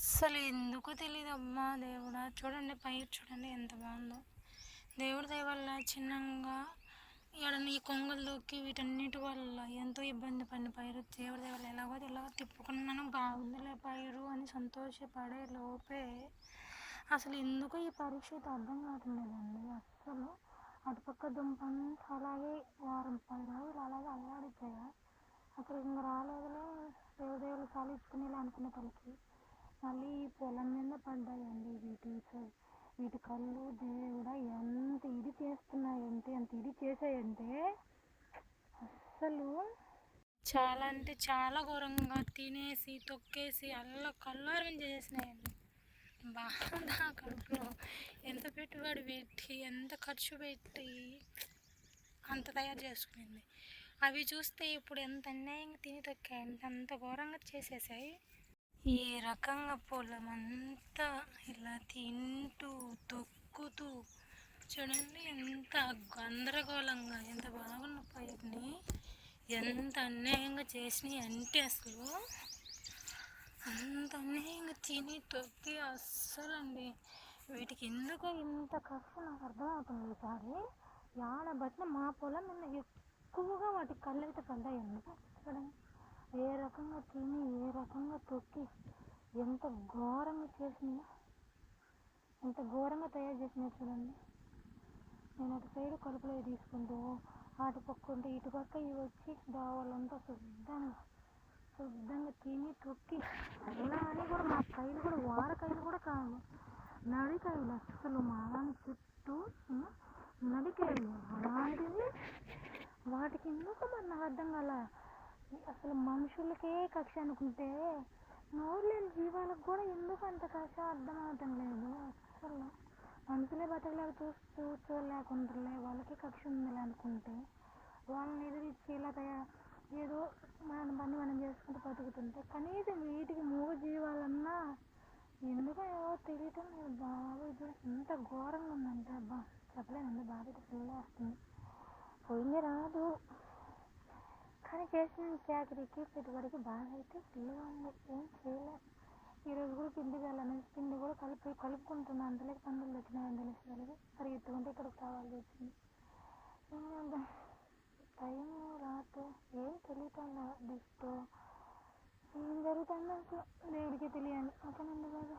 అస్సలు ఎందుకో తెలియదు అమ్మా దేవుడా. చూడండి పైరు చూడండి ఎంత బాగుందో. దేవుడి దయ వల్ల ఇక్కడ ఈ కొంగలు దొక్కి వీటన్నిటి వల్ల ఎంతో ఇబ్బంది పడిన పైరు. దేవుడి దయ వల్ల ఎలాగో ఎలాగో తిప్పుకున్నాను. బాగుందిలే పైరు అని సంతోషపడే లోపే అసలు ఎందుకు ఈ పరిస్థితి అర్థం కావట్లేదండి. అసలు అటుపక్క దుంప అలాగే వారం పది రోజులు అలాగే అల్లాడిపోయా. అసలు ఇంకా రాలేదులే. దేవుదేవులు చాలా ఇచ్చుకునేలా అనుకునే తలకి మళ్ళీ ఈ పొలం మీద పడ్డాయండి వీటి వీటి కళ్ళు దేవుడా ఎంత ఇది చేస్తున్నాయంటే ఎంత ఇది చేసాయంటే అస్సలు చాలా అంటే చాలా ఘోరంగా తినేసి తొక్కేసి అల్ల కల్లారం చేసేసినాయండి బాగా కడుపులో ఎంత పెట్టుబడి పెట్టి ఎంత ఖర్చు పెట్టి అంత తయారు చేసుకునింది. అవి చూస్తే ఇప్పుడు ఎంత అన్యాయంగా తిని తొక్కాయంటే అంత ఘోరంగా చేసేసాయి. ఈ రకంగా పొలం అంతా ఇలా తింటూ తొక్కుతూ చూడండి ఎంత గందరగోళంగా ఎంత బాగున్న పైరుని ఎంత అన్యాయంగా చేసినాయి అంటే అసలు అంత అన్యాయంగా తిని తొక్కి అస్సలండి. వీటికి ఎందుకు ఇంత కష్టం నాకు అర్థమవుతుంది ఈసారి యాడ బట్టిన మా పొలం నిన్న ఎక్కువగా వాటికి కళ్ళు అయితే పడ్డాయండి చూడండి. ఏ రకంగా తిని ఏ రకంగా తొక్కి ఎంత ఘోరంగా చేసినాయో ఎంత ఘోరంగా తయారు చేసినా చూడండి. నేను అటు సైడ్ కలుపులో తీసుకుంటూ అటు పక్క ఉంటే ఇటు పక్క ఇవి వచ్చి దావాలంతా శుద్ధంగా శుద్ధంగా తిని తొక్కి. అలా అని కూడా మా కైలు కూడా వారకాయలు కూడా కాదు నడికాయలు అసలు మా చుట్టూ నడికాయలు అలాంటివి వాటికి ఎందుకు మన అర్థం కాల? అసలు మనుషులకే కక్ష అనుకుంటే నోరు లేని జీవాలకు కూడా ఎందుకు అంత కక్ష? అర్థం లేదు. అసలు మనుషులే బతకలేక చూస్తూ చూడలేకుంటారులే వాళ్ళకి కక్ష ఉందిలే అనుకుంటే వాళ్ళని ఎదిరించి ఇలా తయారు ఏదో మన పని మనం చేసుకుంటూ బతుకుతుంటే కనీసం వీటికి మూగ జీవాలన్నా ఎందుకో ఏవో తెలియటం లేదు. బాబు ఇది ఎంత ఘోరంగా ఉందంటే అబ్బా. చెప్పలేనండి బాధ పిల్ల వస్తుంది. పోయింది రాదు. కానీ చేసిన చాకరీకి పెట్టుబడికి బాగా అయితే ఫుల్గా ఉంది ఏం చేయలేదు ఈరోజు కూడా పిండి వెళ్ళాను పిండి కూడా కలిపి కలుపుకుంటున్నాను అంతలేక పండుగలు వచ్చినాయని తెలిసి పరిగెత్తుకుంటే ఇక్కడికి రావాల్సి వచ్చింది టైం రాదు. ఏం తెలియటం దిష్టు? ఏం జరుగుతుందో దేవుడికి తెలియాలి. ఓకేనండి బాగా